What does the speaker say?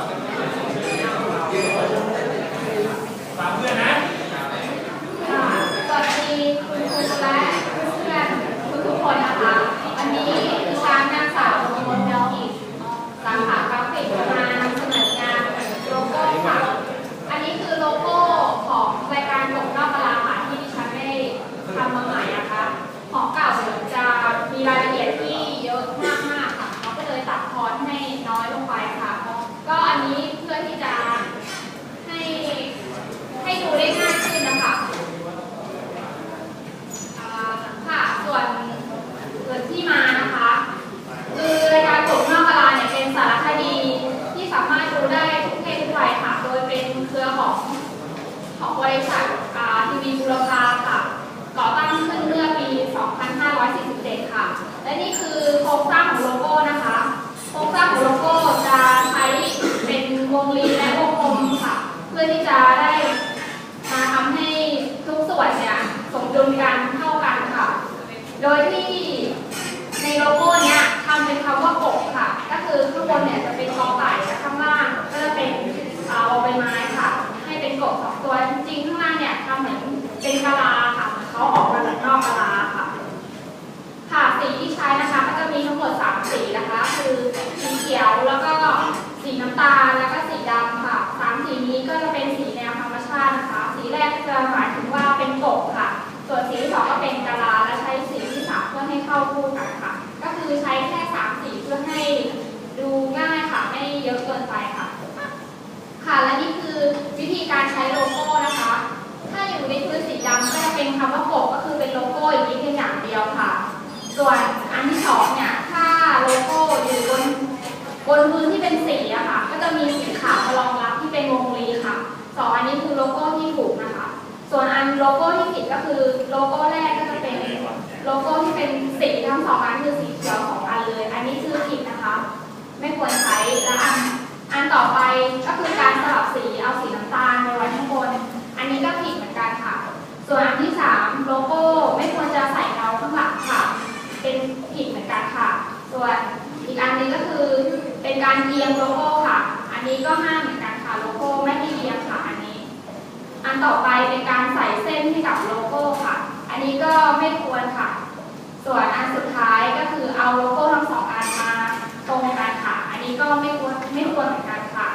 Gracias. ริษัทอ่ทีวีบุรพาค่ะ ก่อตั้งขึ้นเมื่อปี 2547 ค่ะ และนี่คือโครงสร้างของโลโก้นะคะ โครงสร้างของโลโก้จะใช้เป็นวงรีและวงกลมค่ะ เพื่อที่จะได้มาทำให้ทุกส่วนเนี่ยสมดุลกันเท่ากันค่ะ โดยที่ ใช้โลโก้นะคะ ถ้าอยู่ในพื้นสีดำก็จะเป็นคำว่ากบก็คือเป็นโลโก้อีกนิดเพียงอย่างเดียวค่ะ ส่วนอันที่สองเนี่ย ถ้าโลโก้อยู่บนบนพื้นที่เป็นสีอะค่ะ ก็จะมีสีขาวมารองรับที่เป็นวงรีค่ะสองอันนี้คือโลโก้ที่ถูกนะคะ ส่วนอันโลโก้ที่ผิดก็คือโลโก้แรกก็จะเป็นโลโก้ที่เป็นสีทั้งสองอันคือสีเขียวสองอันเลย อันนี้คือผิดนะคะ ไม่ควรใช้ และอันอันต่อไปก็ ส่วนอีกอันนี้ก็คือเป็นการเอียงโลโก้ค่ะ อันนี้ก็ห้ามเหมือนกันค่ะโลโก้ไม่ให้เอียงค่ะอันนี้ อันต่อไปเป็นการใส่เส้นให้กับโลโก้ค่ะ อันนี้ก็ไม่ควรค่ะ ส่วนอันสุดท้ายก็คือเอาโลโก้ทั้งสองอันมาตรงกันค่ะ อันนี้ก็ไม่ควรไม่ควรเหมือนกันค่ะ